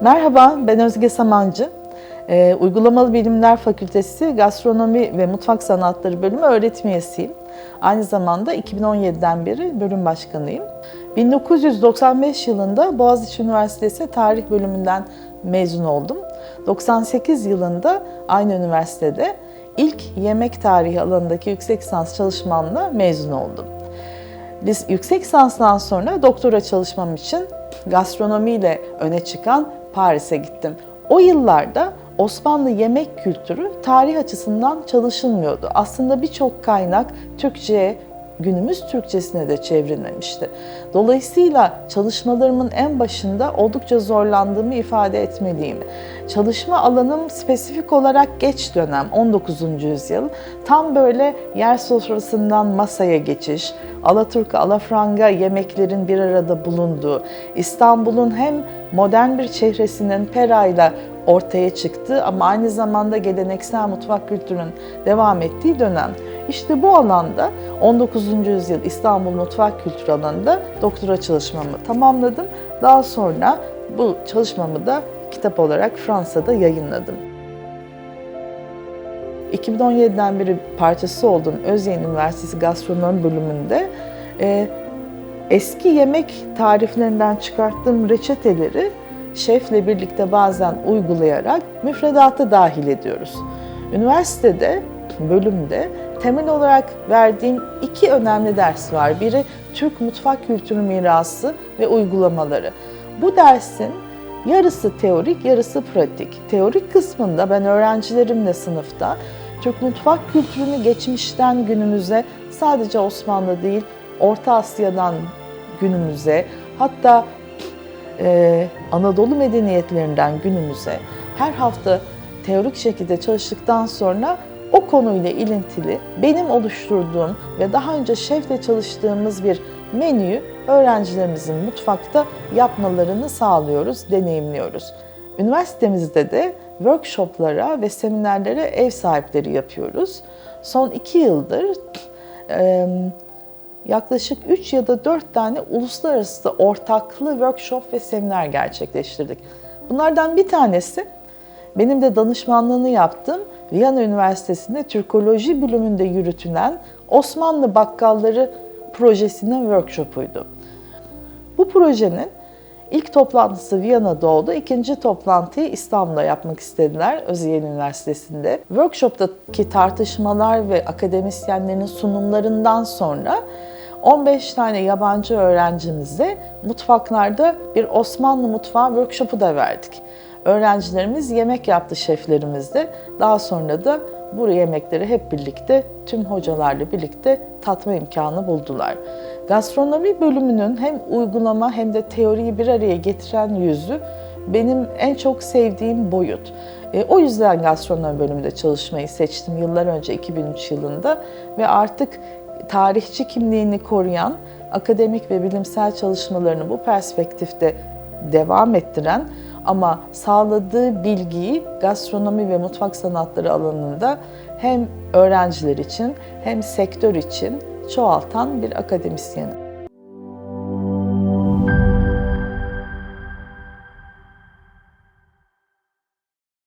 Merhaba, ben Özge Samancı. Ee, Uygulamalı Bilimler Fakültesi Gastronomi ve Mutfak Sanatları Bölümü öğretim üyesiyim. Aynı zamanda 2017'den beri bölüm başkanıyım. 1995 yılında Boğaziçi Üniversitesi Tarih Bölümünden mezun oldum. 98 yılında aynı üniversitede ilk yemek tarihi alanındaki yüksek lisans çalışmamla mezun oldum. Biz yüksek lisanstan sonra doktora çalışmam için gastronomiyle öne çıkan Paris'e gittim. O yıllarda Osmanlı yemek kültürü tarih açısından çalışılmıyordu. Aslında birçok kaynak Türkçe'ye, günümüz Türkçesine de çevrilmemişti. Dolayısıyla çalışmalarımın en başında oldukça zorlandığımı ifade etmeliyim. Çalışma alanım spesifik olarak geç dönem 19. yüzyıl. Tam böyle yer sofrasından masaya geçiş, Alaturka, Alafranga yemeklerin bir arada bulunduğu, İstanbul'un hem modern bir çehresinin perayla ortaya çıktığı ama aynı zamanda geleneksel mutfak kültürünün devam ettiği dönem. İşte bu alanda 19. yüzyıl İstanbul mutfak kültürü alanında doktora çalışmamı tamamladım. Daha sonra bu çalışmamı da kitap olarak Fransa'da yayınladım. 2017'den beri parçası olduğum Özyeğin Üniversitesi Gastronomi bölümünde e, eski yemek tariflerinden çıkarttığım reçeteleri şefle birlikte bazen uygulayarak müfredata dahil ediyoruz. Üniversitede, bölümde temel olarak verdiğim iki önemli ders var. Biri Türk mutfak kültürü mirası ve uygulamaları. Bu dersin yarısı teorik, yarısı pratik. Teorik kısmında ben öğrencilerimle sınıfta Türk mutfak kültürünü geçmişten günümüze sadece Osmanlı değil, Orta Asya'dan günümüze hatta e, Anadolu medeniyetlerinden günümüze her hafta teorik şekilde çalıştıktan sonra o konuyla ilintili benim oluşturduğum ve daha önce şefle çalıştığımız bir menüyü öğrencilerimizin mutfakta yapmalarını sağlıyoruz, deneyimliyoruz. Üniversitemizde de workshoplara ve seminerlere ev sahipleri yapıyoruz. Son iki yıldır e, yaklaşık 3 ya da 4 tane uluslararası ortaklı workshop ve seminer gerçekleştirdik. Bunlardan bir tanesi benim de danışmanlığını yaptığım Viyana Üniversitesi'nde Türkoloji bölümünde yürütülen Osmanlı Bakkalları projesinin workshopuydu. Bu projenin ilk toplantısı Viyana'da oldu. İkinci toplantıyı İstanbul'da yapmak istediler Özyeğin Üniversitesi'nde. Workshop'taki tartışmalar ve akademisyenlerin sunumlarından sonra 15 tane yabancı öğrencimize mutfaklarda bir Osmanlı mutfağı workshopu da verdik. Öğrencilerimiz yemek yaptı şeflerimizde. Daha sonra da bu yemekleri hep birlikte tüm hocalarla birlikte tatma imkanı buldular. Gastronomi bölümünün hem uygulama hem de teoriyi bir araya getiren yüzü benim en çok sevdiğim boyut. E, o yüzden gastronomi bölümünde çalışmayı seçtim yıllar önce 2003 yılında ve artık tarihçi kimliğini koruyan akademik ve bilimsel çalışmalarını bu perspektifte devam ettiren ama sağladığı bilgiyi gastronomi ve mutfak sanatları alanında hem öğrenciler için hem sektör için çoğaltan bir akademisyenim.